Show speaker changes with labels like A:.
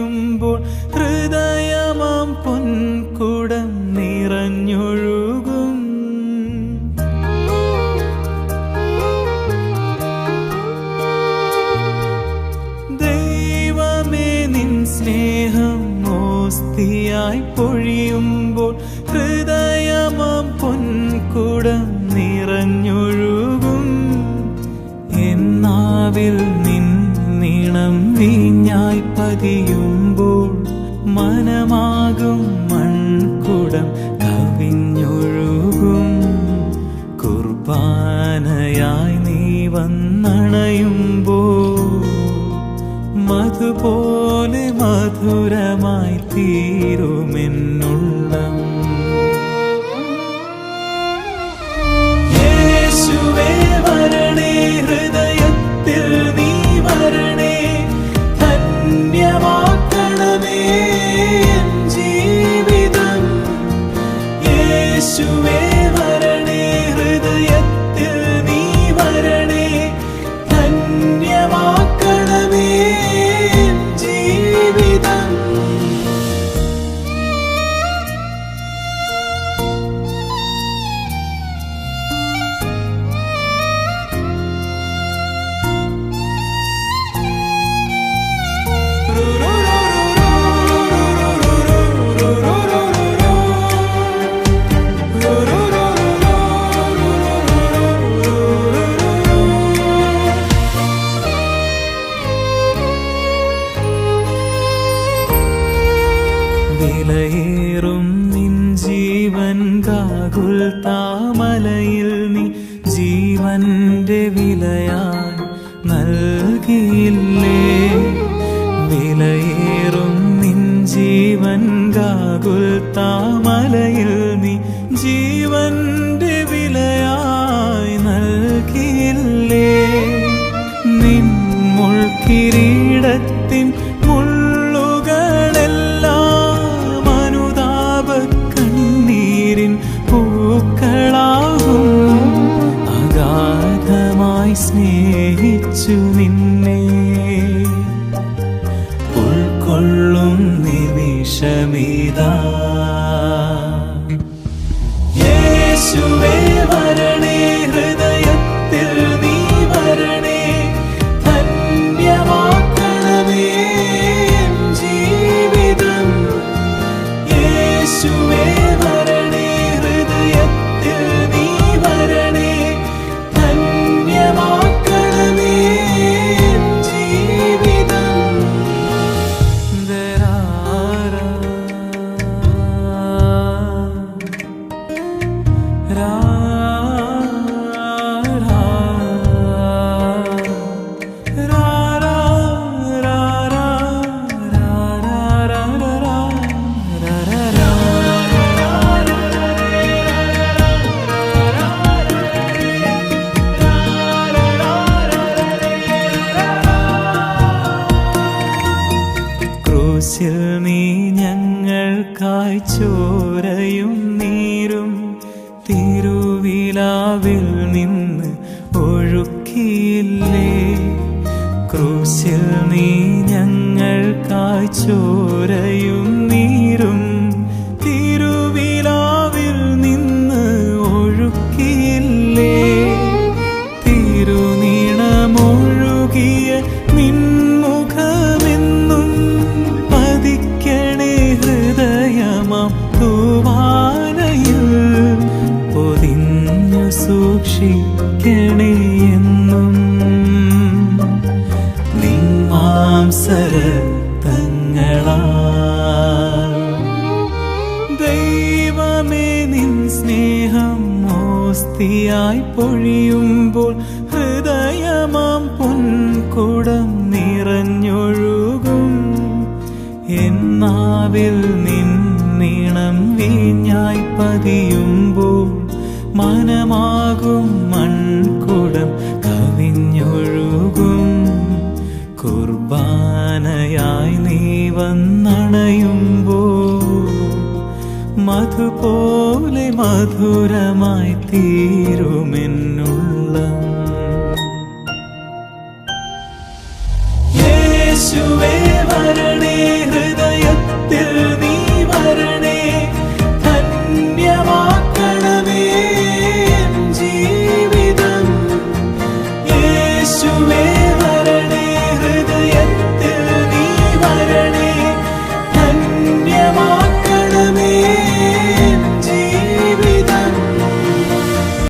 A: നിറയുമ്പോൾ ഹൃദയമാം പൊൻകുടം നിറഞ്ഞൊഴുകും. ദൈവമേ നിൻ സ്നേഹം മോസ്തിയായി പൊഴിയും. മനമാകും മൺകുടം കവിഞ്ഞൊഴുകും. കുർബാനയായി നീ വന്നണയുമ്പോൾ മധുപോലെ മധുരമായി തീരുമെന്നുള്ളം വിലയേറും നിൻ ജീവൻ കാകുൽ താമലയിൽ നീ ജീവന്റെ വിലയായി നൽകിയില്ലേ? വിലയേറും നിൻ ജീവൻ കാകുൽ താമലയിൽ സ്നേഹിച്ചു നിന്നെ. ഉൾക്കൊള്ളും നിമിഷമിതാ. യേശുവേ ഞങ്ങൾക്കായി ചോരയും നീരും തിരുവിലാവിൽ നിന്ന് ഒഴുക്കിയില്ലേ? മോസ്തിയായി പൊഴിയുമ്പോൾ ഹൃദയമാം പൊൻകുടം നിറഞ്ഞൊഴുകും. എന്നാവിൽ നിന്നിണം വീഞ്ഞായി പതിയുമ്പോൾ മനമാകും മൺകുടം കവിഞ്ഞൊഴുകും. കുർബാനയായി നീ വന്നണയുമ്പോൾ മധുപോലെ മധുരമായി തീരുമെന്നുള്ള യേശുവേ വരണേ ഹൃദയത്തിൽ